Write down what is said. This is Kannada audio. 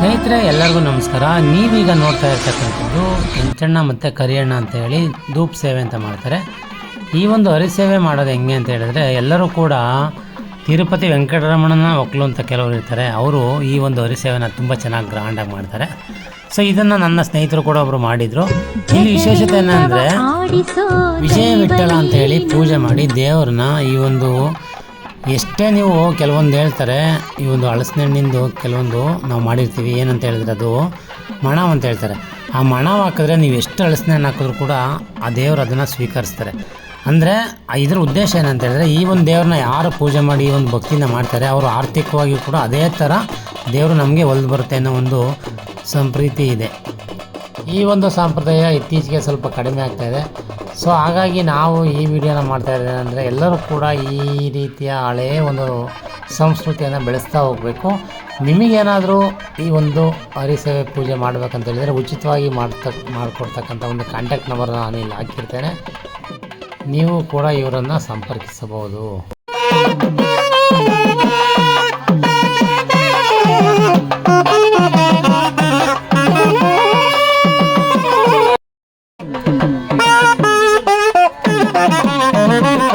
ಸ್ನೇಹಿತರೆ ಎಲ್ಲರಿಗೂ ನಮಸ್ಕಾರ. ನೀವೀಗ ನೋಡ್ತಾ ಇರ್ತಕ್ಕಂಥದ್ದು ಎಂಚಣ್ಣ ಮತ್ತು ಕರಿಯಣ್ಣ ಅಂತ ಹೇಳಿ ಧೂಪ್ ಸೇವೆ ಅಂತ ಮಾಡ್ತಾರೆ. ಈ ಒಂದು ಹರಿಸೇವೆ ಮಾಡೋದು ಹೆಂಗೆ ಅಂತ ಹೇಳಿದ್ರೆ ಎಲ್ಲರೂ ಕೂಡ ತಿರುಪತಿ ವೆಂಕಟರಮಣನ ಒಕ್ಕಲು ಅಂತ ಕೆಲವರು ಇರ್ತಾರೆ. ಅವರು ಈ ಒಂದು ಹರಿಸೇವೆನ ತುಂಬ ಚೆನ್ನಾಗಿ ಗ್ರ್ಯಾಂಡಾಗಿ ಮಾಡ್ತಾರೆ. ಸೊ ಇದನ್ನು ನನ್ನ ಸ್ನೇಹಿತರು ಕೂಡ ಒಬ್ಬರು ಮಾಡಿದರು. ಇಲ್ಲಿ ವಿಶೇಷತೆ ಏನಂದರೆ ವಿಜಯ ವಿಠಲ ಅಂತ ಹೇಳಿ ಪೂಜೆ ಮಾಡಿ ದೇವ್ರನ್ನ ಈ ಒಂದು ಎಷ್ಟೇ ನೀವು ಕೆಲವೊಂದು ಹೇಳ್ತಾರೆ, ಈ ಒಂದು ಹಳಸಿನಣ್ಣಿಂದು ಕೆಲವೊಂದು ನಾವು ಮಾಡಿರ್ತೀವಿ, ಏನಂತ ಹೇಳಿದ್ರೆ ಅದು ಮಣ ಅಂತ ಹೇಳ್ತಾರೆ. ಆ ಮಣ ಹಾಕಿದ್ರೆ ನೀವು ಎಷ್ಟು ಹಳಸಿನ ಹಣ್ಣು ಹಾಕಿದ್ರು ಕೂಡ ಆ ದೇವರು ಅದನ್ನು ಸ್ವೀಕರಿಸ್ತಾರೆ. ಅಂದರೆ ಇದ್ರ ಉದ್ದೇಶ ಏನಂತ ಹೇಳಿದ್ರೆ, ಈ ಒಂದು ದೇವ್ರನ್ನ ಯಾರು ಪೂಜೆ ಮಾಡಿ ಈ ಒಂದು ಭಕ್ತಿನ ಮಾಡ್ತಾರೆ, ಅವರು ಆರ್ಥಿಕವಾಗಿ ಕೂಡ ಅದೇ ಥರ ದೇವರು ನಮಗೆ ಒಲ್ದು ಬರುತ್ತೆ ಅನ್ನೋ ಒಂದು ಸಂಪ್ರೀತಿ ಇದೆ. ಈ ಒಂದು ಸಂಪ್ರದಾಯ ಇತ್ತೀಚೆಗೆ ಸ್ವಲ್ಪ ಕಡಿಮೆ ಆಗ್ತಾ ಇದೆ. ಸೊ ಹಾಗಾಗಿ ನಾವು ಈ ವಿಡಿಯೋನ ಮಾಡ್ತಾ ಇದ್ದೇವೆ ಅಂದರೆ ಎಲ್ಲರೂ ಕೂಡ ಈ ರೀತಿಯ ಹಳೆಯ ಒಂದು ಸಂಸ್ಕೃತಿಯನ್ನು ಬೆಳೆಸ್ತಾ ಹೋಗಬೇಕು. ನಿಮಗೇನಾದರೂ ಈ ಒಂದು ಹರಿಸೇವೆ ಪೂಜೆ ಮಾಡಬೇಕಂತ ಹೇಳಿದರೆ, ಉಚಿತವಾಗಿ ಮಾಡ್ತ, ಮಾಡಿಕೊಡ್ತಕ್ಕಂಥ ಒಂದು ಕಾಂಟ್ಯಾಕ್ಟ್ ನಂಬರ್ನ ನಾನು ಇಲ್ಲಿ ಹಾಕಿರ್ತೇನೆ. ನೀವು ಕೂಡ ಇವರನ್ನು ಸಂಪರ್ಕಿಸಬಹುದು.